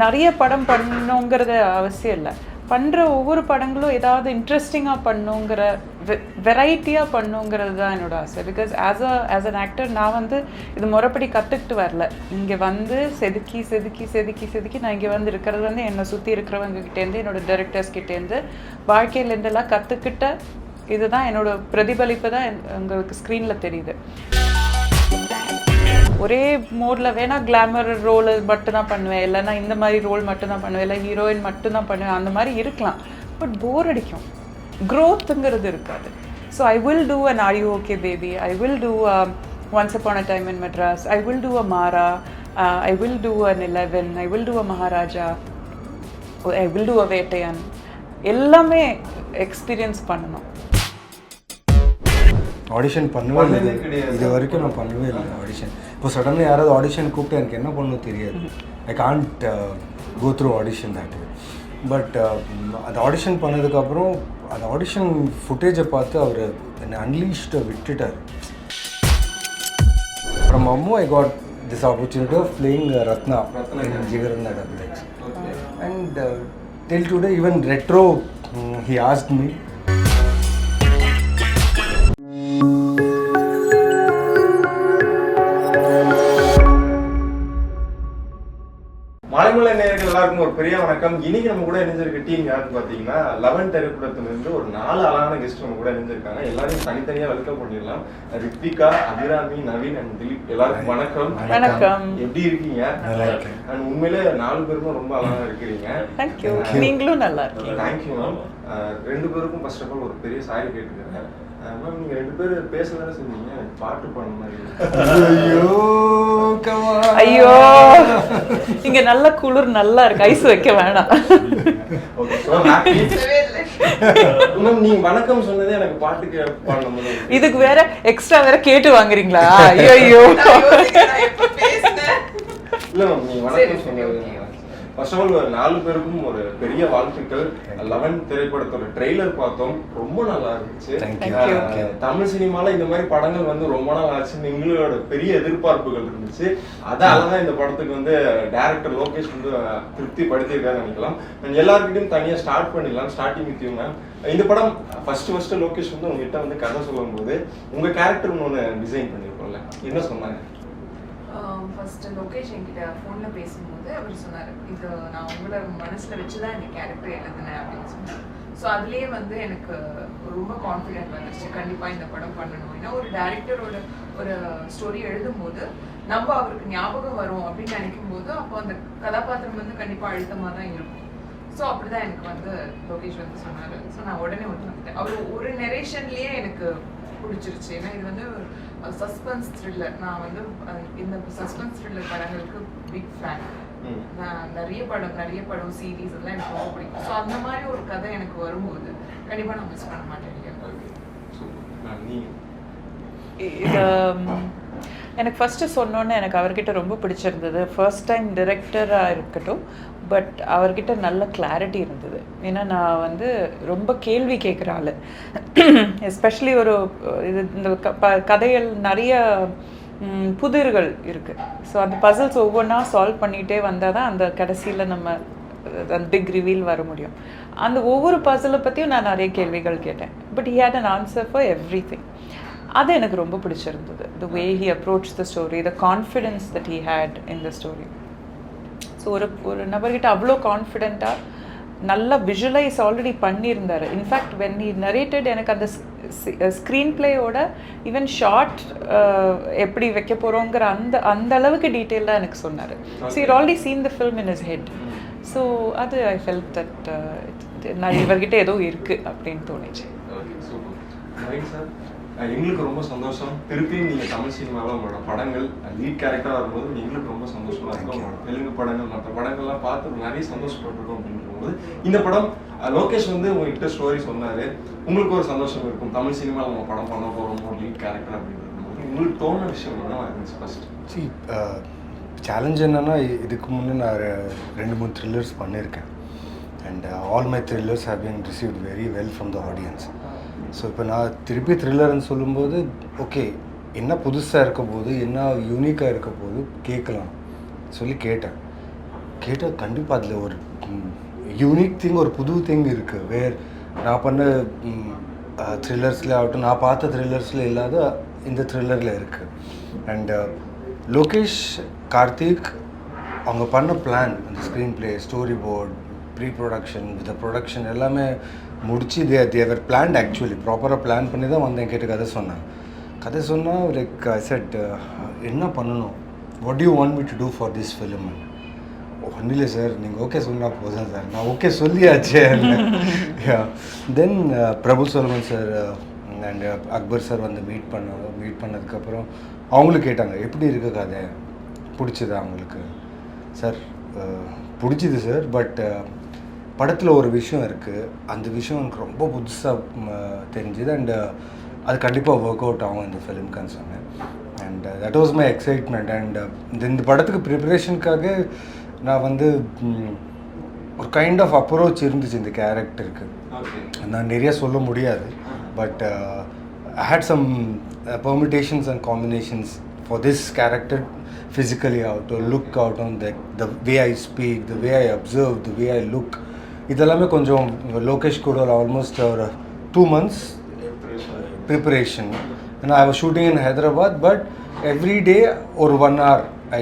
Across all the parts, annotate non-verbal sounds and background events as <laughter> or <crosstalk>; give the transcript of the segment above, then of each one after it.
நிறைய படம் பண்ணணுங்கிறது அவசியம் இல்லை. பண்ணுற ஒவ்வொரு படங்களும் ஏதாவது இன்ட்ரெஸ்டிங்காக பண்ணுங்கிற வெரைட்டியாக பண்ணுங்கிறது தான் என்னோட ஆசை. Because as a as an actor நான் வந்து இது முறைப்படி கற்றுக்கிட்டு வரல. இங்கே வந்து செதுக்கி செதுக்கி செதுக்கி செதுக்கி நான் இங்கே வந்து இருக்கிறது வந்து என்னை சுற்றி இருக்கிறவங்க கிட்டேருந்து என்னோட டைரக்டர்ஸ் கிட்டேருந்து வாழ்க்கையிலேருந்தெல்லாம் கற்றுக்கிட்ட இதுதான் என்னோட பிரதிபலிப்பு தான் உங்களுக்கு ஸ்க்ரீனில் தெரியுது. ஒரே மோடில் வேணா கிளாமர் ரோல் மட்டும்தான் பண்ணுவேன். இல்லைன்னா இந்த மாதிரி ரோல் மட்டும்தான் பண்ணுவேன். இல்லை ஹீரோயின் மட்டும்தான் பண்ணுவேன். அந்த மாதிரி இருக்கலாம். பட் போர் அடிக்கும். க்ரோத்துங்கிறது இருக்காது. So I will do an are you okay baby I will do once upon a time in Madras I will do a Maara I will do an eleven I will do a Maharaja I will do a Vettaiyan எல்லாமே experience பண்ணணும். Audition பண்ணவே இல்லை. இது வரைக்கும் நான் பண்ணவே இல்லை audition இப்போ சடனாக யாராவது ஆடிஷன் கூப்பிட்டு எனக்கு என்ன பண்ணணும் தெரியாது. I can't go through audition that but அது ஆடிஷன் பண்ணதுக்கப்புறம் அந்த ஆடிஷன் ஃபுட்டேஜை பார்த்து அவர் என்னை அன்லீஷ்டை விட்டுட்டார். From Ammu I got this opportunity of playing Ratna. X and till today even Retro he asked me மலைமுள்ள நேயர்கள் எல்லாருக்கும் ஒரு பெரிய வணக்கம். இன்னைக்கு நம்ம கூட இணைஞ்சிருக்க டீம் யாருன்னு பாத்தீங்கன்னா லெவன் திரைப்படத்திலிருந்து ஒரு நாலு அழகான கெஸ்ட் நம்ம கூட இணைஞ்சிருக்காங்க. எல்லாரையும் தனித்தனியா வெல்கம் பண்ணிடலாம். ரித்விகா அபிராமி நவீன் அண்ட் திலீப் எல்லாருக்கும் வணக்கம். வணக்கம். எப்படி இருக்கீங்க? நல்லா இருக்கேன். அண்ட் உண்மையிலே நாலு பேருமே ரொம்ப அழகா இருக்கிறீங்க. நீங்களும் நல்லா இருக்கீங்க. தேங்க்யூ மேம் ரெண்டு பேருக்கும் ஃபர்ஸ்ட் ஆஃப் ஆல் ஒரு பெரிய சாரி கேட்டுக்கிறேன். மேம் நீங்க ரெண்டு பேரும் எனக்கு பாட்டு மாதிரி. இருக்கு. ஐயோ ஐயோ இங்க நல்ல குளிர் நல்லா இருக்கு. ஐஸ் வைக்க வேணாம். மேம் நீங்க வணக்கம் சொன்னதே எனக்கு பாட்டுக்கு பாடணும் இதுக்கு வேற எக்ஸ்ட்ரா வேற கேட்டு வாங்குறீங்களா? ஐயோ ஐயோ இல்ல மேம் நீங்க வணக்கம் சொன்னது. ஃபர்ஸ்ட் ஆஃப் ஆல் ஒரு நாலு பேருக்கும் ஒரு பெரிய வாழ்த்துக்கள். லெவன் திரைப்படத்தோட ட்ரெய்லர் பார்த்தோம். ரொம்ப நல்லா இருந்துச்சு. தமிழ் சினிமால இந்த மாதிரி படங்கள் வந்து ரொம்ப நாள் ஆச்சுன்னு எங்களோட பெரிய எதிர்பார்ப்புகள் இருந்துச்சு. அதால தான் இந்த படத்துக்கு வந்து டைரக்டர் லோகேஷ் வந்து திருப்தி படுத்தியிருக்காரு நினைக்கலாம். And எல்லார்கிட்டயும் தனியா ஸ்டார்ட் பண்ணிடலாம். ஸ்டார்டிங் வித் யூ மேம் இந்த படம் ஃபர்ஸ்ட் ஃபர்ஸ்ட் லோகேஷ் வந்து உங்ககிட்ட வந்து கதை சொல்லும்போது உங்க கேரக்டர் ஒன்று டிசைன் பண்ணிருக்கோம்ல. என்ன சொன்னாங்க? ஃபர்ஸ்ட் லோகேஷ் என்கிட்ட ஃபோனில் பேசும்போது அவர் சொன்னார் இது நான் உங்களை மனசில் வச்சு தான் இந்த கேரக்டர் எழுதினேன் அப்படின்னு சொன்னார் ஸோ அதுலேயே வந்து எனக்கு ரொம்ப கான்ஃபிடென்ட் வந்துருச்சு. கண்டிப்பாக இந்த படம் பண்ணணும். ஏன்னா ஒரு டேரக்டரோட ஒரு ஸ்டோரி எழுதும்போது நம்ம அவருக்கு ஞாபகம் வரும் அப்படின்னு நினைக்கும் போது அப்போ அந்த கதாபாத்திரம் வந்து கண்டிப்பாக அழுத்தமாக தான் இருக்கும். ஸோ அப்படிதான் எனக்கு வந்து லோகேஷ் வந்து சொன்னார். ஸோ நான் உடனே ஒன்று வந்துட்டேன். அவர் ஒரு நெரேஷன்லேயே எனக்கு பிடிச்சிருச்சு. ஏன்னா இது வந்து சஸ்பென்ஸ் த்ரில்லர் நான் வந்து இந்த சஸ்பென்ஸ் த்ரில்லர் படங்களுக்கு பிக் ஃபேன். நான் நிறைய படம் நிறைய படம் சீரீஸ் எல்லாம் எனக்கு ரொம்ப பிடிக்கும். ஸோ அந்த மாதிரி ஒரு கதை எனக்கு வரும்போது கண்டிப்பா நான் மிஸ் பண்ண மாட்டேன் எனக்கு ஃபஸ்ட்டு சொன்னோன்னே எனக்கு அவர்கிட்ட ரொம்ப பிடிச்சிருந்தது. ஃபர்ஸ்ட் டைம் டிரெக்டராக இருக்கட்டும் பட் அவர்கிட்ட நல்ல கிளாரிட்டி இருந்தது. ஏன்னா நான் வந்து ரொம்ப கேள்வி கேட்குற ஆள். எஸ்பெஷலி ஒரு இது இந்த க- ப- கதைகள் நிறைய புதிர்கள் இருக்குது ஸோ அந்த பசில்ஸ் ஒவ்வொன்றா சால்வ் பண்ணிகிட்டே வந்தால் தான் அந்த கடைசியில் நம்ம அந்த பிக் ரிவீல் வர முடியும். அந்த ஒவ்வொரு பசிலை பற்றியும் நான் நிறைய கேள்விகள் கேட்டேன். But he had an answer for everything அது எனக்கு ரொம்ப பிடிச்சிருந்தது. The way he approach the story the confidence that he had in the story so ஒரு ஒரு நபர்கிட்ட அவ்வளோ கான்ஃபிடெண்ட்டாக நல்லா விஷுவலைஸ் ஆல்ரெடி பண்ணியிருந்தாரு. In fact when he narrated எனக்கு அந்த ஸ்க்ரீன் பிளேயோட ஈவன் ஷார்ட் எப்படி வைக்க போகிறோங்கிற அந்த அந்த அளவுக்கு டீட்டெயிலாக எனக்கு சொன்னார். So it already seen the film in his head so அது ஐ ஃபெல்ட் தட் நான் இவர்கிட்ட ஏதோ இருக்குது அப்படின்னு தோணுச்சு. எங்களுக்கு ரொம்ப சந்தோஷம். திருப்பியும் நீங்க தமிழ் சினிமாவில் உங்களோட படங்கள் லீட் கேரக்டரா வரும்போது எங்களுக்கு ரொம்ப சந்தோஷமா இருக்கும். உங்களோட தெலுங்கு படங்கள் மற்ற படங்கள்லாம் பார்த்து நிறைய சந்தோஷப்பட்டிருக்கோம் அப்படின்றபோது இந்த படம் லோகேஷ் வந்து உங்ககிட்ட ஸ்டோரி சொன்னாரு. உங்களுக்கு ஒரு சந்தோஷம் இருக்கும். தமிழ் சினிமாவில் நம்ம படம் பண்ண ஒரு லீட் கேரக்டர் அப்படின்றது உங்களுக்கு தோணுன விஷயம் என்னவா இருந்துச்சு ஃபர்ஸ்ட் சி சேலஞ்ச் என்னன்னா இதுக்கு முன்னே நான் ரெண்டு மூணு த்ரில்லர்ஸ் பண்ணியிருக்கேன். And all my thrillers have been received very well from the audience so இப்போ நான் திருப்பி த்ரில்லர்னு சொல்லும்போது ஓகே என்ன புதுசாக இருக்க போகுது என்ன யூனிக்காக இருக்க போது கேட்கலாம் சொல்லி கேட்டேன். கேட்டால் கண்டிப்பாக அதில் ஒரு யூனிக் திங் ஒரு புது திங் இருக்குது வேர் நான் பண்ண த்ரில்லர்ஸில் ஆகட்டும் நான் பார்த்த த்ரில்லர்ஸில் இல்லாத இந்த த்ரில்லரில் இருக்குது அண்டு லோகேஷ் கார்த்திக் அவங்க பண்ண பிளான் அந்த screenplay storyboard pre production with production எல்லாமே முடிச்சு they they were planned actually ப்ராப்பராக பிளான் பண்ணி தான் வந்தேன் கேட்டு கதை சொன்னேன். கதை சொன்னால் லைக் ஐ செட் என்ன பண்ணணும்? What you want me to do for this film ஒன்றும் இல்லை சார் நீங்கள் ஓகே சொன்னால் போதும் சார் நான் okay சொல்லியாச்சே. Then Prabhu Solomon sir and Akbar sir வந்து மீட் பண்ணாங்க. மீட் பண்ணதுக்கப்புறம் அவங்களும் கேட்டாங்க எப்படி இருக்கு கதை? பிடிச்சதா அவங்களுக்கு சார் uh, பிடிச்சிது சார் பட் படத்தில் ஒரு விஷயம் இருக்குது அந்த விஷயம் எனக்கு ரொம்ப புதுசாக தெரிஞ்சுது. அண்ட் அது கண்டிப்பாக ஒர்க் அவுட் ஆகும் இந்த ஃபிலிம்க்கான்னு சொன்னேன். And that was my excitement and இந்த இந்த படத்துக்கு ப்ரிப்பரேஷனுக்காக நான் வந்து ஒரு கைண்ட் ஆஃப் அப்ரோச் இருந்துச்சு இந்த கேரக்டருக்கு நான் நிறைய சொல்ல முடியாது. But I had some permutations and combinations for this character physically ஆகட்டும் லுக் ஆகட்டும் the the way I speak the way I observe the way I look இதெல்லாமே கொஞ்சம் லோகேஷ் கூட ஆல்மோஸ்ட் ஒரு டூ மந்த்ஸ் ப்ரிப்பரேஷன் ஏன்னா I was shooting in Hyderabad but every day ஒரு one hour ஐ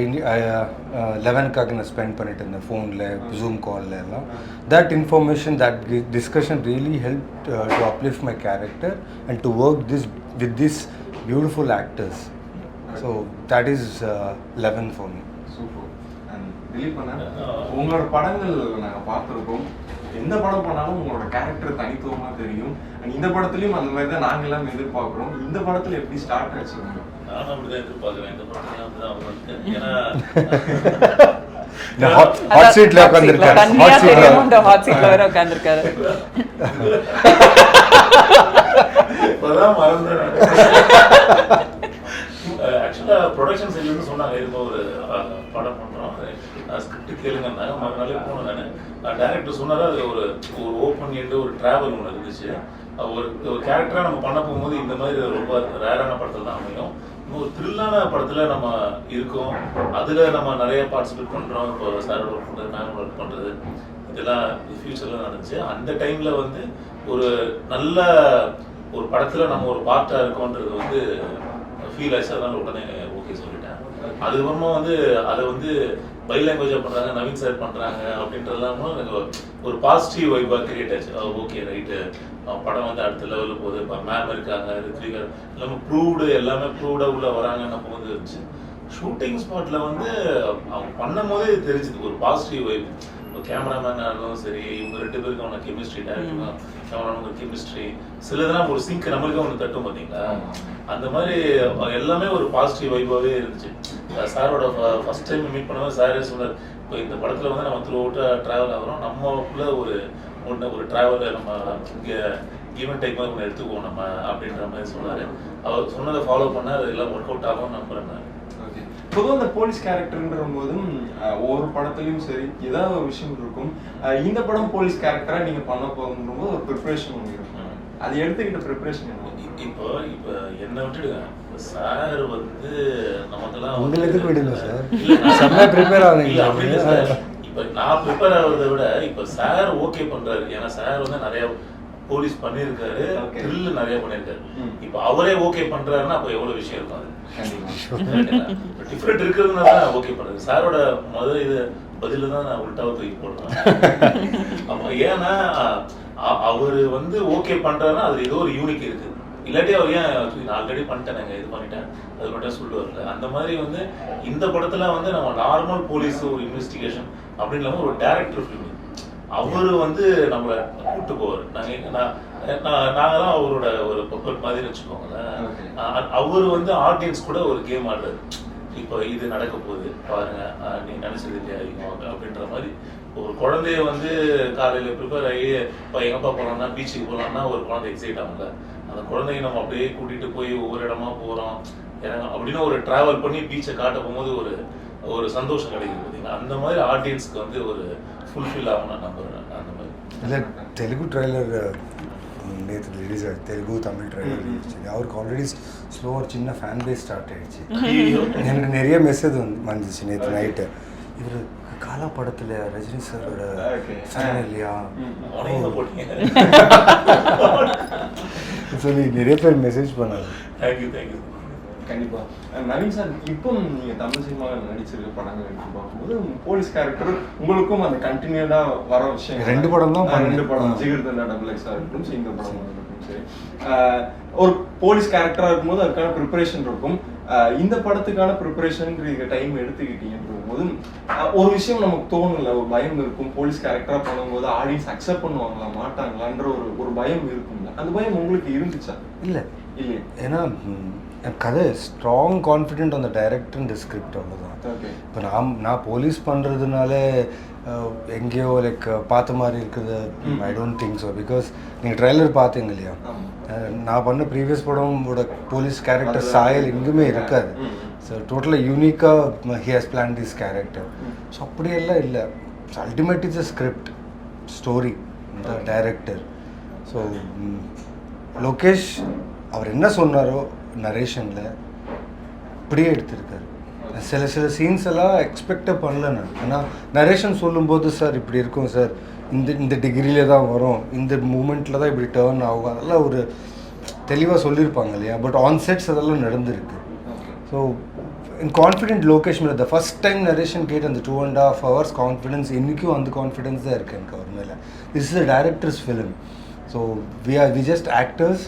லெவனுக்காக நான் spend பண்ணிட்டு இருந்தேன் ஃபோனில் ஜூம் காலில் எல்லாம். That information that discussion really help to uplift my character and to work this with this beautiful actors so that is eleven for me super Dileep அண்ணா உங்களோட படங்கள் நாங்கள் பார்த்துருக்கோம். எந்த படம் பண்ணாலும் உங்களோட கேரக்டர் தனித்துவமாக தெரியும். அண்ட் இந்த படத்துலையும் அந்த மாதிரி தான் நாங்கள் எல்லாம் எதிர்பார்க்குறோம். இந்த படத்தில் எப்படி ஸ்டார்ட் ஆச்சு? நானும் அப்படிதான் எதிர்பார்க்கிறேன். இந்த படத்துல அப்படிதான் அவங்களுக்கு <laughs> ஏன்னா ஹாட் இந்த சீட்ல வேற ஆக்சுவலா ப்ரொடக்ஷன் சைட்ல இருந்து சொன்னாங்க இது ஒரு படம் பண்றோம் ஸ்கிரிப்ட் கேளுங்கன்னாங்க மறுநாளே போகணும் நான். டேரக்டர் சொன்னாரு அது ஒரு ஒரு ஓப்பன் எண்டு ஒரு ட்ராவல் ஒன்று இருந்துச்சு. ஒரு ஒரு கேரக்டராக நம்ம பண்ண போகும்போது இந்த மாதிரி ரொம்ப ரேரான படத்தில் தான் அமையும். இன்னும் ஒரு த்ரில்லான படத்தில் நம்ம இருக்கோம். அதில் நம்ம நிறைய பார்ட்டிசிபேட் பண்ணுறோம் இப்போ சாரோட ஒர்க் பண்ணுறது மேம் ஒர்க் பண்ணுறது இதெல்லாம் ஃபியூச்சர்ல நடந்துச்சு. அந்த டைமில் வந்து ஒரு நல்ல ஒரு படத்தில் நம்ம ஒரு பார்ட்டாக இருக்கோன்றது வந்து ஃபீல் ஆச்சு. அதனால உடனே அதுக்கப்புறமா வந்து அதை வந்து பை லாங்குவேஜாக பண்ணுறாங்க நவீன் சார் பண்ணுறாங்க அப்படின்றதெல்லாம் எனக்கு ஒரு பாசிட்டிவ் வைப்பாக கிரியேட் ஆச்சு. ஓகே ரைட்டு படம் வந்து அடுத்த லெவலில் போகுது. இப்போ மேம் இருக்காங்க ரித்விகர் எல்லாமே ப்ரூவ்டு எல்லாமே ப்ரூவ்டாக உள்ள வராங்கன்னு போது இருந்துச்சு. ஷூட்டிங் ஸ்பாட்ல வந்து அவங்க பண்ணும் போதே தெரிஞ்சுது ஒரு பாசிட்டிவ் வைப் இப்போ கேமராமேன் இருந்தாலும் சரி இவங்க ரெண்டு பேருக்கும் அவன கெமிஸ்ட்ரி டேரக்டருக்கும் கேமராமேன் கெமிஸ்ட்ரி சிலதெல்லாம் ஒரு சிங்க் நம்மளுக்கு ஒன்று தட்டும் பார்த்தீங்களா அந்த மாதிரி எல்லாமே ஒரு பாசிட்டிவ் வைபாகவே இருந்துச்சு. சாரோட ஃபர்ஸ்ட் டைம் மீட் பண்ணும்போது சாரே சொன்னார் இப்போ இந்த படத்தில் வந்து நம்ம த்ரூ அவுட்டாக ட்ராவல் ஆகிறோம். நம்மக்குள்ள ஒரு ஒன்று ஒரு ட்ராவலை நம்ம இங்கே ஈவெண்ட் டைம் ஒன்று எடுத்துக்குவோம் நம்ம அப்படின்ற மாதிரி சொன்னார். அவர் சொன்னதை ஃபாலோ பண்ண அது எல்லாம் ஒர்க் அவுட் ஆகும் நம்புறேன் நான். பொதுவாக இந்த போலீஸ் கேரக்டர்ன்ற போதும் ஒவ்வொரு படத்துலையும் சரி ஏதாவது ஒரு விஷயம் இருக்கும் இந்த படம் போலீஸ் கேரக்டரா நீங்க பண்ண போகும்போது ஒரு ப்ரிப்பரேஷன் ஒன்று இருக்கும். அது எடுத்துக்கிட்ட இ- இப்போ இப்போ என்ன விட்டுடுங்க சார் வந்து நமக்கெல்லாம் வந்து- உங்களை எதுக்கு விடுங்க சார்? இல்ல, நான் செம்ம prepare ஆகுறீங்க. இல்ல, அப்படி இல்ல சார். இப்போ நான் ப்ரிப்பேர் ஆகிறத விட இப்போ சார் ஓகே பண்றாரு ஏன்னா சார் வந்து நிறைய போலீஸ் பண்ணியிருக்காரு. த்ரில் நிறைய பண்ணியிருக்காரு. இப்போ அவரே ஓகே பண்றாருன்னா அப்போ எவ்வளவு விஷயம் இருக்கும் அது டிஃப்ரெண்ட் இருக்கிறதுனால தான் ஓகே பண்ணுறது சாரோட முதல் இது பதில தான் நான் உள்டாவை தூக்கி போடுறேன். ஆமா ஏன்னா அவரு வந்து ஓகே பண்றாருன்னா அதுல ஏதோ ஒரு யூனிக் இருக்கு. இல்லாட்டி அவர் ஏன் நான் ஆல்ரெடி பண்ணிட்டேன் இது பண்ணிட்டேன் அது மட்டும் சொல்லுவார்ல அந்த மாதிரி வந்து இந்த படத்துல வந்து நம்ம நார்மல் போலீஸ் ஒரு இன்வெஸ்டிகேஷன் அப்படின்னு இல்லாம ஒரு டேரக்டர் ஃபிலிம் அவரு வந்து நம்மளை கூட்டு போவார். நாங்க எங்க- நான் நான் நாங்க தான் அவரோட ஒரு பப்பட் மாதிரி வச்சுக்கோங்களேன். அவர் வந்து ஆடியன்ஸ் கூட ஒரு கேம் ஆடுறாரு. இப்போ இது நடக்க போகுது பாருங்க நீ நினைச்சது இல்லையா இவங்க அப்படின்ற மாதிரி. ஒரு குழந்தைய வந்து காலையில ப்ரிப்பேர் ஆகி இப்போ எங்க அப்பா போலாம்னா பீச்சுக்கு போலாம்னா ஒரு குழந்தை எக்ஸைட் ஆகும்ல. அந்த குழந்தைய நம்ம அப்படியே கூட்டிட்டு போய் ஒவ்வொரு இடமா போறோம் இறங்க அப்படின்னு ஒரு டிராவல் பண்ணி பீச்சை காட்ட போகும்போது ஒரு ஒரு சந்தோஷம் கிடைக்குது பார்த்தீங்களா அந்த மாதிரி ஆடியன்ஸ்க்கு வந்து ஒரு ஃபுல்ஃபில் ஆகும் நான் நம்புறேன் அந்த மாதிரி. இல்லை தெலுங்கு ட்ரைலர் நேற்று ரிலீஸ் ஆச்சு. தெலுங்கு தமிழ் ட்ரைலர் ரிலீஸ் அவருக்கு ஆல்ரெடி ஸ்லோ ஒரு சின்ன ஃபேன் பேஸ் ஸ்டார்ட் ஆயிடுச்சு. ஐயோ. எனக்கு நிறைய மெசேஜ் வந்து வந்துச்சு நேற்று நைட்டு இவர் காலா படத்துல ரஜினி சாரோட fan இல்லையா? <laughs> சொல்லி நிறைய பேர் மெசேஜ் பண்ணாங்க தேங்க்யூ தேங்க்யூ கண்டிப்பா. அஹ் நவீன் சார் இப்போ நீங்க தமிழ் சினிமாவில் நடிச்சிருக்க படங்கள் எடுத்து பார்க்கும்போது போலீஸ் கேரக்டர் உங்களுக்கும் அந்த கண்டினியூடா வர விஷயம் ரெண்டு படம் தான் ரெண்டு. படம். ஜிகிர்தண்டா டபுள் எக்ஸா இருக்கட்டும் சிங்க படம் இருக்கட்டும் சரி. ஒரு போலீஸ் கேரக்டரா இருக்கும்போது அதுக்கான ப்ரிப்பரேஷன் இருக்கும். இந்த படத்துக்கான ப்ரிப்பரேஷனுக்கு டைம் எடுத்துக்கிட்டீங்கன்ற போது ஒரு விஷயம் நமக்கு தோணும்ல ஒரு பயம் இருக்கும். போலீஸ் கேரக்டரா பண்ணும்போது ஆடியன்ஸ் அக்செப்ட் பண்ணுவாங்களா மாட்டாங்களான்ற ஒரு ஒரு பயம் இருக்கும்ல. அந்த பயம் உங்களுக்கு இருந்துச்சா? இல்லை. இல்லையா. ஏன்னா கதை ஸ்ட்ராங் கான்ஃபிடென்ட் அந்த டைரக்டர் இந்த ஸ்கிரிப்ட் அவ்வளோதான் இப்போ நான் நான் போலீஸ் பண்ணுறதுனால எங்கேயோ லைக் பார்த்த மாதிரி இருக்குது. I don't think so because நீங்கள் ட்ரைலர் பார்த்தீங்க இல்லையா? நான் பண்ண ப்ரீவியஸ் படமோட போலீஸ் கேரக்டர் சாயல் எங்குமே இருக்காது. ஸோ டோட்டலாக யூனிக்காக he has plan this character. So அப்படியெல்லாம் இல்லை. Ultimate is a script story இந்த டைரக்டர் ஸோ லோகேஷ் அவர் என்ன சொன்னாரோ நரேஷனில் அப்படியே எடுத்திருக்காரு. சில சில சீன்ஸ் எல்லாம் எக்ஸ்பெக்டே பண்ணல நான். ஆனால் நரேஷன் சொல்லும்போது சார் இப்படி இருக்கும் சார். இந்த இந்த டிகிரியில தான் வரும். இந்த மூமெண்ட்டில் தான் இப்படி டேர்ன் ஆகும். அதெல்லாம் ஒரு தெளிவாக சொல்லியிருப்பாங்க இல்லையா? பட் ஆன் செட்ஸ் அதெல்லாம் நடந்திருக்கு. ஸோ இன் கான்ஃபிடென்ட் லோகேஷ் மேலே த ஃபஸ்ட் டைம் நரேஷன் கேட் அந்த two and half hours confidence இன்றைக்கும் அந்த கான்ஃபிடென்ஸ் தான் இருக்குது எனக்கு அவர் மேலே. This is a director's film so we are we just actors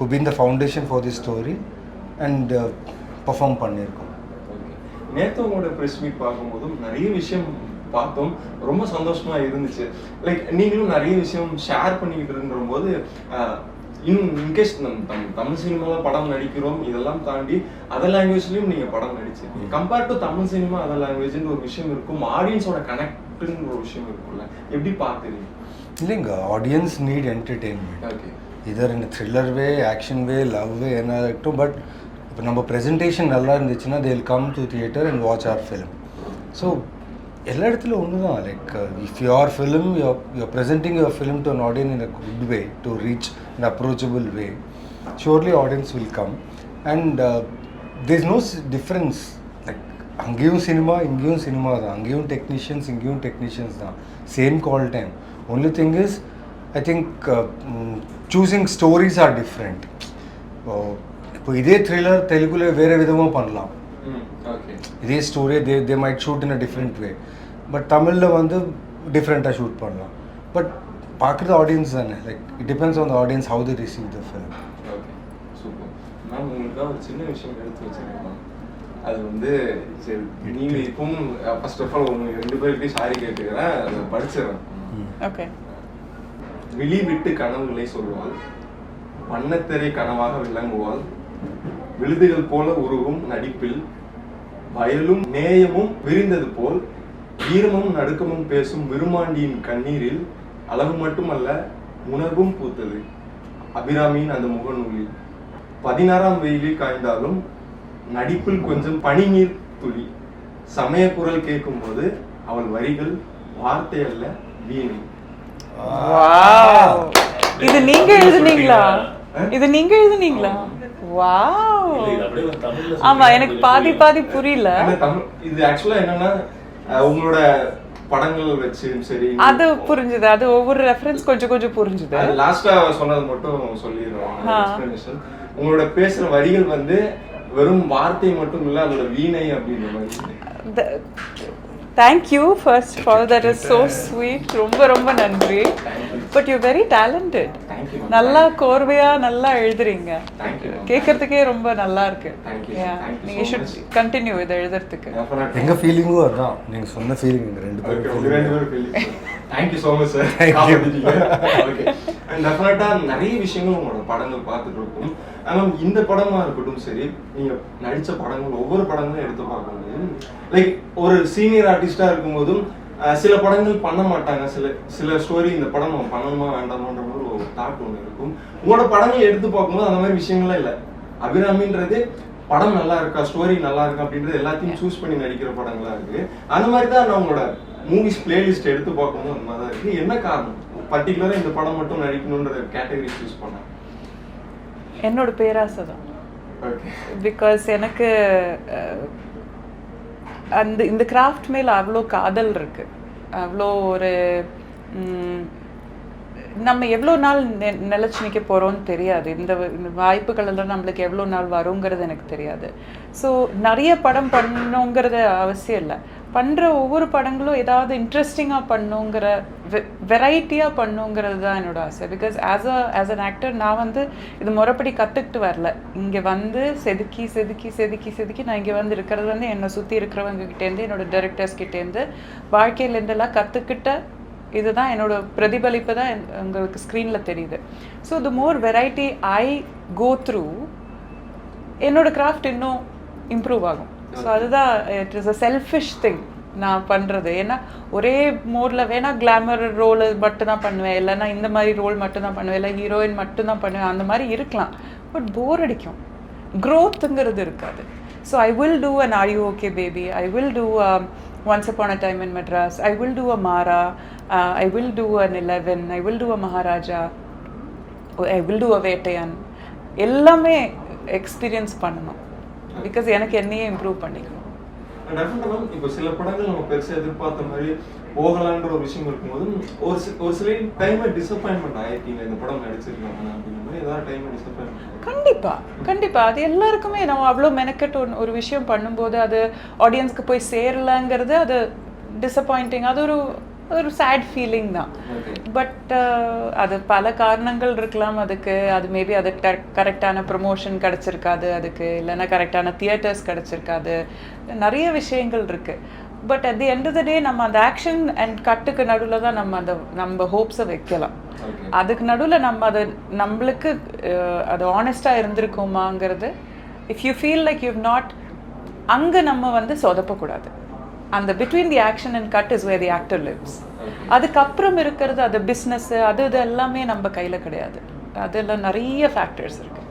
who been the foundation for the story and perform பண்ணியிருக்கோம். நேத்து உங்களோட ப்ரெஸ் மீட் பார்க்கும்போதும் நிறைய விஷயம் பார்த்தோம். ரொம்ப சந்தோஷமா இருந்துச்சு. லைக் நீங்களும் நிறைய விஷயம் ஷேர் பண்ணிக்கிட்டு இருக்கிற போது இன்னும் இன்கேஸ் நம்ம தம்- தமிழ் சினிமாவில் படம் நடிக்கிறோம் இதெல்லாம் தாண்டி அதர் லாங்குவேஜ்லயும் நீங்க படம் நடிச்சிருக்கீங்க. Compare to Tamil cinema other லாங்குவேஜ்னு ஒரு விஷயம் இருக்கும். ஆடியன்ஸோட கனெக்ட்னு ஒரு விஷயம் இருக்கும்ல. எப்படி பார்க்குறீங்க? இல்லைங்க audience NEET entertainment okay either இந்த thriller way action way love way என்ன இருக்கட்டும் பட் இப்போ நம்ம ப்ரெசன்டேஷன் நல்லா இருந்துச்சுன்னா they'll come to theatre and watch our film so எல்லா இடத்துலையும் ஒன்று தான் like if your film your your presenting your film to an audience in a good way to reach in approachable way surely audience will come and there is no difference like அங்கேயும் cinema இங்கேயும் cinema தான். அங்கேயும் technicians இங்கேயும் technicians தான். Same call time only thing is I think choosing stories are different இப்போ இதே thriller தெலுங்குல வேறு விதமாக பண்ணலாம். இதே story they they might shoot in a different way but தமிழில் வந்து டிஃப்ரெண்ட்டாக ஷூட் பண்ணலாம். பட் பார்க்குறது ஆடியன்ஸ் தானே. Like it depends on the audience how they receive the film okay super ma'am உங்களுக்காக ஒரு சின்ன விஷயம் எடுத்து வச்சிருக்கேன் அது வந்து சரி நீங்க இப்பவும் ஃபர்ஸ்ட் ஆஃப் ஆல் உங்க ரெண்டு பேருக்கும் சாரி கேட்டுக்கிறேன். அதை படிச்சிடறேன் ஓகே விழி விட்டு கனவுகளை சொல்வாள். வண்ணத்திரை கனவாக விளங்குவாள். விழுதுகள் போல உருகும் நடிப்பில் வயலும் நேயமும் விரிந்தது போல் ஈரமும் நடுக்கமும் பேசும் விருமாண்டியின் கண்ணீரில் அளவு மட்டுமல்ல உணர்வும் பூத்தது. அபிராமியின் அந்த முகநூலில் பதினாறாம் வெயிலில் காய்ந்தாலும் நடிப்பில் கொஞ்சம் பனிநீர் துளி. சமய குரல் கேட்கும்போது அவள் வரிகள் வார்த்தை அல்ல வீணை. வாவ் இது நீங்க எழுதுனீங்களா? இது நீங்க எழுதுனீங்களா? வாவ் ஆமா எனக்கு பாதி. பாதி புரியல. இது ஆக்சுவலா என்னன்னா உங்களோட படங்கள் வச்சு சரி அது புரிஞ்சுது. அது ஒவ்வொரு ரெஃபரன்ஸ் கொஞ்சம் கொஞ்சம் புரிஞ்சுது. லாஸ்டா சொன்னது மட்டும் சொல்லிடுறோம். எக்ஸ்பிளனேஷன் உங்களோட பேசுற வரிகள் வந்து வெறும் வார்த்தை மட்டும் இல்ல அதோட வீணை அப்படின்ற மாதிரி. Thank you first for that is so sweet ரொம்ப ரொம்ப நன்றி. But you very talented Thank you, ma'am. நல்லா கோர்வையா நல்லா எழுதுறீங்க Thank you, ma'am. கேட்கறதுக்கே ரொம்ப நல்லா இருக்கு Thank you, Yeah. thank you நீங்க ஷுட். கண்டினியூ இதை எழுதுறதுக்கு எங்கள் ஃபீலிங்கும் அதுதான் நீங்கள் சொன்ன ஃபீலிங் ரெண்டு உங்க ரெண்டு பேரும் பேரும் feeling. Thank you so much, sir. Thank you. காப்பாத்திட்டீங்க. Okay. And definite ஆ நிறைய விஷயங்கள் உங்களோட படங்கள் பார்த்துட்டு இருக்கோம் ஆனா இந்த படமா இருக்கட்டும் சரி நீங்க நடிச்ச படங்கள் ஒவ்வொரு படங்களும் எடுத்து பார்க்கும்போது லைக் ஒரு சீனியர் ஆர்டிஸ்டா இருக்கும்போதும் சில படங்கள் பண்ண மாட்டாங்க. சில சில ஸ்டோரி இந்த படம் நம்ம பண்ணணுமா வேண்டாமான்ற மாதிரி ஒரு தாட் ஒன்று இருக்கும். உங்களோட படங்கள் எடுத்து பார்க்கும்போது அந்த மாதிரி விஷயங்கள்லாம் இல்லை. அபிராமின்றது படம் நல்லா இருக்கா ஸ்டோரி நல்லா இருக்கா அப்படின்றது எல்லாத்தையும் சூஸ் பண்ணி நடிக்கிற படங்களா இருக்கு. அந்த மாதிரி தான் நான் உங்களோட மூவிஸ் பிளேலிஸ்ட் எடுத்து பார்க்கும்போது அந்த மாதிரி தான் இருக்கு. என்ன காரணம்? பர்டிகுலரா இந்த படம் மட்டும் நடிக்கணுன்ற கேட்டகரி சூஸ் பண்ணேன். என்னோட பேராசை தான். ஓகே பிகாஸ் எனக்கு அந்த இந்த கிராஃப்ட் மேல அவ்வளோ காதல் இருக்கு. அவ்வளோ ஒரு நம்ம எவ்வளோ நாள் நெ நிலச்சி நிற்க போகிறோம்னு தெரியாது. இந்த இந்த வாய்ப்புகள் எல்லாம் நம்மளுக்கு எவ்வளோ நாள் வருங்கிறது எனக்கு தெரியாது. ஸோ நிறைய படம் பண்ணணுங்கிறது அவசியம் இல்லை. பண்ணுற ஒவ்வொரு படங்களும் ஏதாவது இன்ட்ரெஸ்டிங்காக பண்ணுங்கிற வெரைட்டியாக பண்ணுங்கிறது தான் என்னோட ஆசை. Because as a as an actor நான் வந்து இது முறைப்படி கற்றுக்கிட்டு வரல. இங்கே வந்து செதுக்கி செதுக்கி செதுக்கி செதுக்கி நான் இங்கே வந்து இருக்கிறது வந்து என்னை சுற்றி இருக்கிறவங்க கிட்டேருந்து என்னோட டைரக்டர்ஸ் கிட்டேருந்து வாழ்க்கையிலேருந்தெல்லாம் கற்றுக்கிட்ட இதுதான் என்னோட பிரதிபலிப்பு தான் என்- உங்களுக்கு ஸ்க்ரீனில் தெரியுது. So the more variety I go through என்னோட கிராஃப்ட் இன்னும் இம்ப்ரூவ் ஆகும். ஸோ அதுதான் it is a selfish thing நான் பண்ணுறது ஏன்னா ஒரே மோடில் வேணால் கிளாமர் ரோல் மட்டும்தான் பண்ணுவேன். இல்லைன்னா இந்த மாதிரி ரோல் மட்டும்தான் பண்ணுவேன். இல்லை ஹீரோயின் மட்டும்தான் பண்ணுவேன். அந்த மாதிரி இருக்கலாம். பட் போர் அடிக்கும். க்ரோத்துங்கிறது இருக்காது. So I will do an are you okay baby I will do once upon a time in Madras I will do a Maara I will do an eleven I will do a Maharaja I will do a Vettaiyan எல்லாமே experience பண்ணணும். Because எனக்கு என்னையே improve பண்ணிக்கணும் இப்போ சில படங்கள் நம்ம பெருசா எதிர்பார்த்த மாதிரி போகலான்ற ஒரு விஷயம் இருக்கும்போது ஒரு ஒரு சில டைம் டிசப்பாயின்மெண்ட் ஆயிருக்கீங்க இந்த படம் நடிச்சிருக்காங்க அப்படிங்கிற மாதிரி ஏதாவது டைம் டிசப்பாயின்மெண்ட் கண்டிப்பா கண்டிப்பா. அது எல்லாருக்குமே நம்ம அவ்வளோ மெனக்கெட்டு ஒன்று ஒரு விஷயம் பண்ணும்போது அது ஆடியன்ஸ்க்கு போய் சேரலங்கிறது அது டிசப்பாயிண்டிங் அது ஒரு ஒரு சேட் ஃபீலிங் தான். பட் அது பல காரணங்கள் இருக்கலாம் அதுக்கு. அது மேபி அது கரெக்டான ப்ரொமோஷன் கிடச்சிருக்காது அதுக்கு. இல்லைன்னா கரெக்டான தியேட்டர்ஸ் கிடச்சிருக்காது. நிறைய விஷயங்கள் இருக்கு. But at the end of the day நம்ம அந்த ஆக்ஷன் அண்ட் கட்டுக்கு நடுவில் தான் நம்ம அந்த நம்ம ஹோப்ஸை வைக்கலாம். அதுக்கு நடுவில் நம்ம அது நம்மளுக்கு அது ஆனஸ்டாக இருந்திருக்கோமாங்கிறது if you feel like you not அங்கே நம்ம வந்து சொதப்பக்கூடாது. அந்த between the action and cut is where the actor lives அதுக்கப்புறம் இருக்கிறது அது பிஸ்னஸ் அது இது எல்லாமே நம்ம கையில் கிடையாது. அதில் நிறைய ஃபேக்டர்ஸ் இருக்கு.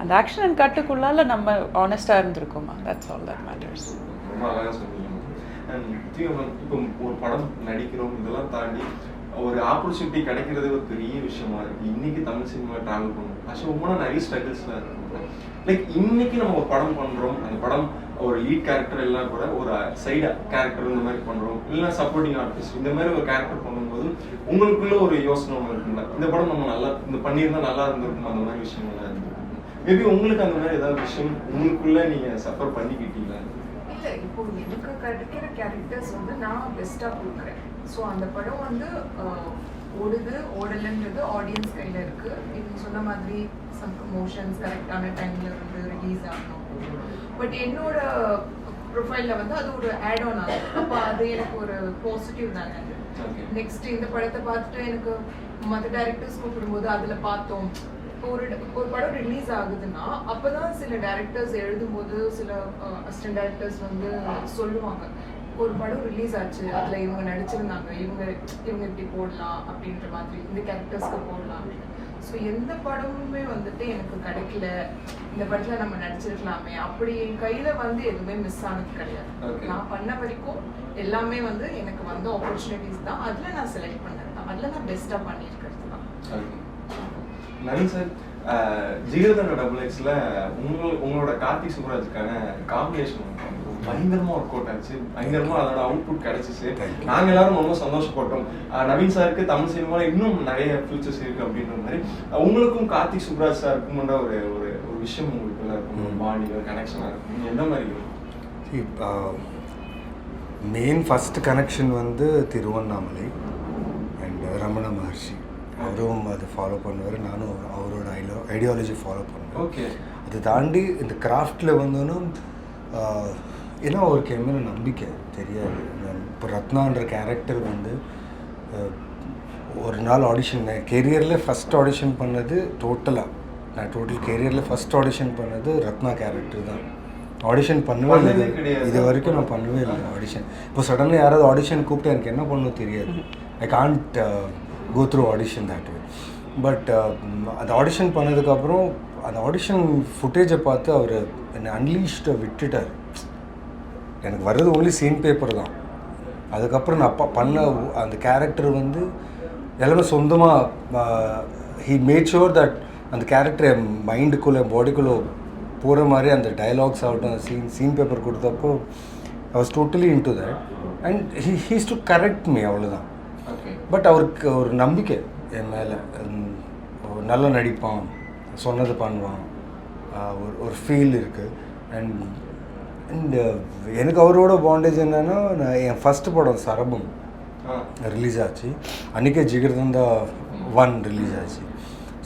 அந்த ஆக்ஷன் அண்ட் கட்டுக்குள்ளால நம்ம ஆனஸ்டாக இருந்திருக்கோமா? தட்ஸ் ஆல் தட் மேட்டர்ஸ் இப்போ ஒரு படம் நடிக்கிறோம் இதெல்லாம் தாண்டி ஒரு ஆப்பர்ச்சுனிட்டி கிடைக்கிறது ஒரு பெரிய விஷயமா இருக்கு. இன்னைக்கு தமிழ் சினிமா டிராவல் பண்ணணும். ஆக்சுவலி ரொம்ப நிறைய ஸ்ட்ரகிள்ஸ்லாம் இருக்கு. லைக் இன்னைக்கு நம்ம ஒரு படம் பண்றோம். அந்த படம் ஒரு லீட் கேரக்டர் எல்லாம் கூட ஒரு சைடு கேரக்டர் இந்த மாதிரி பண்றோம். இல்லைன்னா சப்போர்ட்டிங் ஆர்டிஸ்ட் இந்த மாதிரி ஒரு கேரக்டர் பண்ணும்போது உங்களுக்குள்ள ஒரு யோசனை ஒன்று இருக்குல்ல இந்த படம் நம்ம நல்லா இந்த பண்ணியிருந்தா நல்லா இருந்திருக்கும்? அந்த மாதிரி விஷயங்கள்லாம் இருந்திருக்கும். மேபி உங்களுக்கு அந்த மாதிரி ஏதாவது விஷயம் உங்களுக்குள்ள நீங்க சஃபர் பண்ணிக்கிட்டீங்களா? இல்ல இப்போ எனக்கு கிடைக்கிற கேரக்டர்ஸ் வந்து நான் பெஸ்டா கொடுக்குறேன். ஸோ அந்த படம் வந்து ஓடுது ஓடலைன்றது ஆடியன்ஸ் கையில இருக்கு. நீங்க சொன்ன மாதிரி சம் ப்ரமோஷன்ஸ் கரெக்டான டைம்ல வந்து ரிலீஸ் ஆகணும். பட் என்னோட ப்ரொஃபைல்ல வந்து அது ஒரு ஆட் ஆன் ஆகுது. அப்போ அது எனக்கு ஒரு பாசிட்டிவ் தானே அது. நெக்ஸ்ட் இந்த படத்தை பார்த்துட்டு எனக்கு மற்ற டேரக்டர்ஸ் கூப்பிடும்போது அதுல பார்த்தோம். ஒரு ஒரு படம் ரிலீஸ் ஆகுதுன்னா அப்பதான் சில டேரக்டர்ஸ் எழுதும்போது சில அசிஸ்டன்ட் டேரக்டர்ஸ் வந்து சொல்லுவாங்க. ஒரு படம் ரிலீஸ் ஆச்சு அதுல இவங்க நடிச்சிருந்தாங்க இவங்க இவங்க இப்படி போடலாம் அப்படின்ற மாதிரி இந்த கேரக்டர்ஸ்க்கு போடலாம் அப்படின்னு. ஸோ எந்த படமுமே வந்துட்டு எனக்கு கிடைக்கல. இந்த படத்துல நம்ம நடிச்சிருக்கலாமே. அப்படி என் கையில வந்து எதுவுமே மிஸ் ஆனது கிடையாது. நான் பண்ண வரைக்கும் எல்லாமே வந்து எனக்கு வந்த ஆப்பர்ச்சுனிட்டிஸ் தான். அதுல நான் செலக்ட் பண்ணது தான். அதுல நான் பெஸ்டா பண்ணியிருக்கிறது தான். சார் ஜிகர்தண்ட டபுள் எக்ஸ்ல உங்க உங்களோட கார்த்திக் சுப்ராஜுக்கான காம்பினேஷன் பயங்கரமா ஒர்க் அவுட் ஆச்சு. பயங்கரமா அதோட அவுட்புட் கிடைச்சிச்சு. நாங்க எல்லாரும் ரொம்ப சந்தோஷப்பட்டோம். நவீன் சாருக்கு தமிழ் சினிமால இன்னும் நிறைய ஃபியூச்சர்ஸ் இருக்கு அப்படின்ற மாதிரி. உங்களுக்கும் கார்த்திக் சுப்ராஜ் சாருக்கும் ஒரு ஒரு ஒரு விஷயம் உங்களுக்குள்ள இருக்கும். பாடி ஒரு கனெக்ஷனா இருக்கும். எந்த மாதிரி மெயின் ஃபஸ்ட் கனெக்ஷன் வந்து திருவண்ணாமலை அண்ட் ரமண மகர்ஷி. அவரும் அதை ஃபாலோ பண்ணுவார். நானும் அவரோட ஐடியோ ஐடியாலஜி ஃபாலோ பண்ணுவேன். ஓகே அதை தாண்டி இந்த கிராஃப்டில் வந்தோன்னா ஏன்னா அவருக்கு என் மேலே நம்பிக்கை தெரியாது. இப்போ ரத்னான்ற கேரக்டர் வந்து ஒரு நாள் ஆடிஷன் கெரியரில் ஃபஸ்ட் ஆடிஷன் பண்ணது டோட்டலாக நான் டோட்டல் கெரியரில் ஃபஸ்ட் ஆடிஷன் பண்ணது ரத்னா கேரக்டர் தான். ஆடிஷன் பண்ணவே இல்லை. இது வரைக்கும் நான் பண்ணவே இல்லை ஆடிஷன் இப்போ சடனாக யாராவது ஆடிஷன் கூப்பிட்டு எனக்கு என்ன பண்ணணும் தெரியாது. I can't go through audition that way but அந்த ஆடிஷன் பண்ணதுக்கப்புறம் அந்த ஆடிஷன் ஃபுட்டேஜை பார்த்து அவர் என்னை அன்லீஷ்டை விட்டுட்டார். எனக்கு வர்றது ஒன்லி சீன் பேப்பர் தான். அதுக்கப்புறம் நான் ப- பண்ண அந்த கேரக்டர் வந்து எல்லாமே சொந்தமாக ஹீ மேட் ஷுர் தட் அந்த கேரக்டர் என் மைண்டுக்குள்ளே பாடிக்குள்ளே போகிற மாதிரி அந்த டயலாக்ஸ் ஆகட்டும் scene scene paper கொடுத்தப்போ I was totally into that and he he's to correct me அவ்வளோதான் பட் அவருக்கு ஒரு நம்பிக்கை என் மேலே. நல்லா நடிப்பான் சொன்னது பண்ணுவான். ஒரு ஒரு ஃபீல் இருக்குது அண்ட் அண்ட் எனக்கு அவரோட பாண்டேஜ் என்னன்னா நான் என் ஃபஸ்ட்டு படம் சரபம் ரிலீஸ் ஆச்சு. அன்றைக்கே ஜிகர்தந்தா ஒன் ரிலீஸ் ஆச்சு.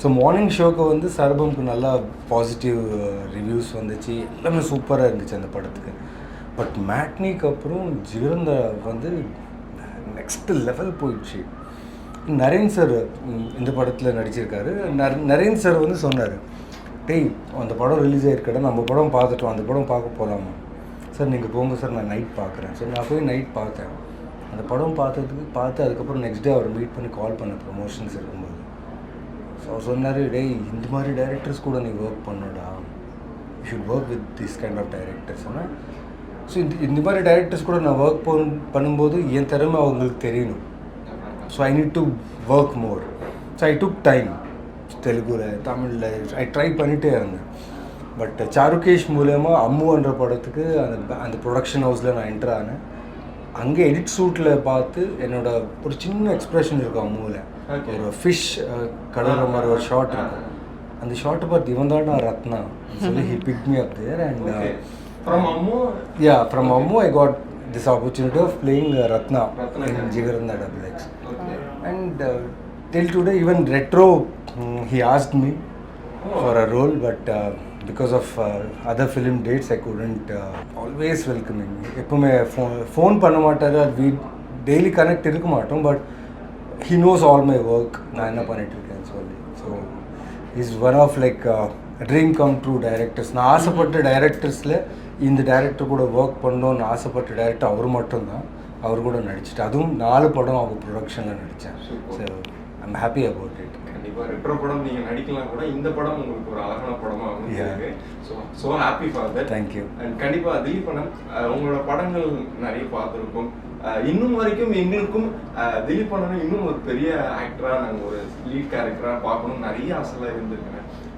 ஸோ மார்னிங் ஷோக்கு வந்து சரபம்க்கு நல்லா பாசிட்டிவ் ரிவ்யூஸ் வந்துச்சு. எல்லாமே சூப்பராக இருந்துச்சு அந்த படத்துக்கு. பட் மேட்னிக்கு அப்புறம் ஜிகர்தந்தா வந்து நெக்ஸ்ட் லெவல் போயிடுச்சு. நரேன் சார் இந்த படத்தில் நடிச்சிருக்காரு. நர- நரேன் சார் வந்து சொன்னார் டேய் அந்த படம் ரிலீஸ் ஆயிருக்கடா நம்ம படம் பார்த்துட்டோம் அந்த படம் பார்க்க போகலாமா சார் நீங்கள் போங்க சார் நான் நைட் பார்க்குறேன். சார் நான் போய் நைட் பார்த்தேன். அந்த படம் பார்த்ததுக்கு பார்த்து அதுக்கப்புறம் நெக்ஸ்ட் டே அவர் மீட் பண்ணி கால் பண்ண ப்ரமோஷன்ஸ் இருக்கும்போது. ஸோ அவர் சொன்னார் டேய் இந்த மாதிரி டைரக்டர்ஸ் கூட நீ ஒர்க் பண்ணுடா. You should work with this kind of directors ஆனால் ஸோ இந்த இந்த மாதிரி டைரக்டர்ஸ் கூட நான் ஒர்க் பண் பண்ணும்போது என் திறமை அவங்களுக்கு தெரியணும். So I need to work more so I took time தெலுங்குல தமிழில் ஐ ட்ரை பண்ணிகிட்டே இருந்தேன். பட் சாருகேஷ் மூலயமா அம்முன்ற படத்துக்கு அந்த அந்த ப்ரொடக்ஷன் ஹவுஸில் நான் என்டர் ஆனேன். அங்கே எடிட் ஷூட்டில் பார்த்து என்னோட ஒரு சின்ன எக்ஸ்பிரஷன் இருக்கும் அம்முவில். ஒரு ஃபிஷ் கடவுற மாதிரி ஒரு ஷார்ட் இருக்கும். அந்த ஷார்ட்டை பார்த்து இவன் தான் நான் ரத்னா சொல்லி he pick me up there and from Ammu? Yeah, from Ammu, I got this opportunity of playing uh, Ratna, Ratna, in yeah. Jigaranda Double X. Okay And uh, till today, even Retro, mm, he other film dates, I couldn't. Uh, always welcoming me. எப்பவுமே phone phone பண்ண மாட்டாரு we daily connect இருக்க மாட்டோம் but he knows all my work நான் என்ன பண்ணிட்டு இருக்கேன்னு சொல்லி so is one of like dream come true directors நான் ஆசைப்பட்ட டைரக்டர்ஸில் இந்த டைரக்டர் கூட ஒர்க் பண்ணணும்னு ஆசைப்பட்ட டைரக்டர் அவர் மட்டும்தான் அவர் கூட நடிச்சிட்டு அதுவும் நாலு படம் அவங்க ப்ரொடக்ஷனில் Super. So I'm happy about கண்டிப்பா ரெட்ரோ படம் நீங்க நடிக்கலாம் கூட இந்த படம் உங்களுக்கு ஒரு அழகான படமா அமைஞ்சிருக்கு so so happy for that you. And கண்டிப்பா திலீப் அண்ணன் உங்களோட படங்கள் நிறைய பார்த்துருக்கோம். இன்னும் வரைக்கும் எங்களுக்கும் திலீப் அண்ணன் இன்னும் ஒரு பெரிய ஆக்டரா நாங்கள் ஒரு லீட் கேரக்டரா பார்க்கணும் நிறைய ஆசைலாம் இருந்திருக்கேன் அஹ்,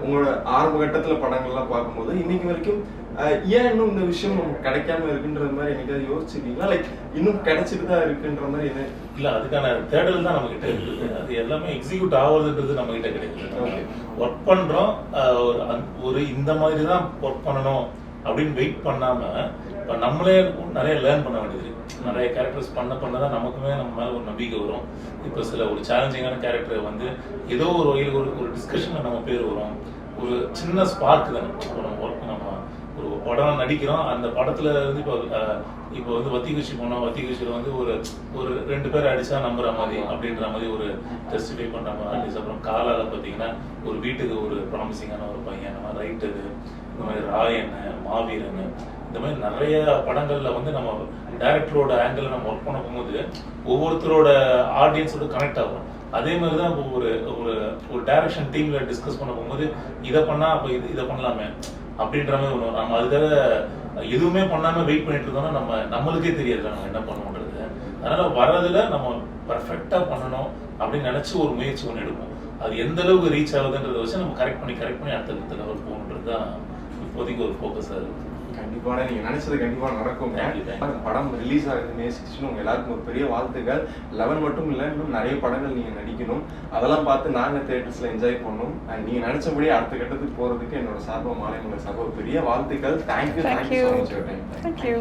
உங்களோட ஆரம்ப கட்டத்துல படங்கள்லாம் பார்க்கும்போது இன்னைக்கு வரைக்கும் ஏன் இன்னும் இந்த விஷயம் நமக்கு கிடைக்காம இருக்குன்றது மாதிரி என்னைக்காவது யோசிச்சிருக்கீங்களா? லைக் இன்னும் கிடைச்சிட்டு தான் இருக்குன்ற மாதிரி என்ன இல்ல அதுக்கான தேடல் தான் நம்ம கிட்ட இருக்குது அது எல்லாமே எக்ஸிக்யூட் ஆகுறதுன்றது நம்ம கிட்ட கிடைக்குது ஒர்க் பண்றோம் ஆஹ் ஒரு இந்த மாதிரி தான் ஒர்க் பண்ணணும் அப்படின்னு வெயிட் பண்ணாம இப்ப நம்மளே நிறைய லேர்ன் பண்ண வேண்டியது இருக்கு. நிறைய கேரக்டர்ஸ் பண்ண பண்ண தான் நமக்குமே நம்ம மேலே ஒரு நம்பிக்கை வரும். இப்போ சில ஒரு சேலஞ்சிங்கான கேரக்டரை வந்து ஏதோ ஒரு வகையில் ஒரு ஒரு டிஸ்கஷனில் நம்ம பேர் வரும். ஒரு சின்ன ஸ்பார்க் தானே. இப்போ நம்ம ஒர்க் நம்ம ஒரு படம் நடிக்கிறோம். அந்த படத்துல இருந்து இப்போ இப்போ வந்து வத்திகுச்சி போனோம். வத்திகுச்சியில் வந்து ஒரு ஒரு ரெண்டு பேர் அடிச்சா நம்புற மாதிரி அப்படின்ற மாதிரி ஒரு ஜஸ்டிஃபை பண்ற மாதிரி அப்புறம் காலால பார்த்தீங்கன்னா ஒரு வீட்டுக்கு ஒரு ப்ராமிசிங்கான ஒரு பையன் அந்த ரைட்டு இந்த மாதிரி ராயன் மாவீரன் இந்த மாதிரி நிறைய படங்கள்ல வந்து நம்ம டைரக்டரோட ஆங்கிள் நம்ம ஒர்க் பண்ண போகும்போது ஒவ்வொருத்தரோட ஆடியன்ஸோட கனெக்ட் ஆகும். அதே மாதிரி தான் இப்போ ஒரு ஒரு ஒரு டைரக்ஷன் டீம்ல டிஸ்கஸ் பண்ண போகும்போது இதை பண்ணா அப்போ இது இதை பண்ணலாமே அப்படின்ற மாதிரி ஒன்று நம்ம அதுக்காக எதுவுமே பண்ணாம வெயிட் பண்ணிட்டு இருந்தோம்னா நம்ம நம்மளுக்கே தெரியாது நம்ம என்ன பண்ணுவோன்றது அதனால வர்றதுல நம்ம பர்ஃபெக்டா பண்ணணும் அப்படின்னு நினைச்சு ஒரு முயற்சி ஒன்று எடுப்போம். அது எந்த அளவுக்கு ரீச் ஆகுதுன்றதை வச்சு நம்ம கரெக்ட் பண்ணி கரெக்ட் பண்ணி அடுத்த அடுத்த லெவல் போகணுன்றது தான் இப்போதைக்கு ஒரு ஃபோக்கஸாக இருக்கும் கண்டிப்பான நீங்க நினைச்சது கண்டிப்பா. அந்த படம் ரிலீஸ் ஆகுது. சிக்ஸ்டின் உங்க எல்லாருக்கும் ஒரு பெரிய வாழ்த்துக்கள். லெவன் மட்டும் இல்ல இன்னும் நிறைய படங்கள் நீங்க நடிக்கணும். அதெல்லாம் பார்த்து நாங்க தேட்டர்ஸ்ல என்ஜாய் பண்ணோம் அண்ட் நீங்க நினைச்சபடி அடுத்த கட்டத்துக்கு போறதுக்கு என்னோட சார்பா மாலை உங்க சார்பா. பெரிய வாழ்த்துக்கள். Thank you thank you. So much you.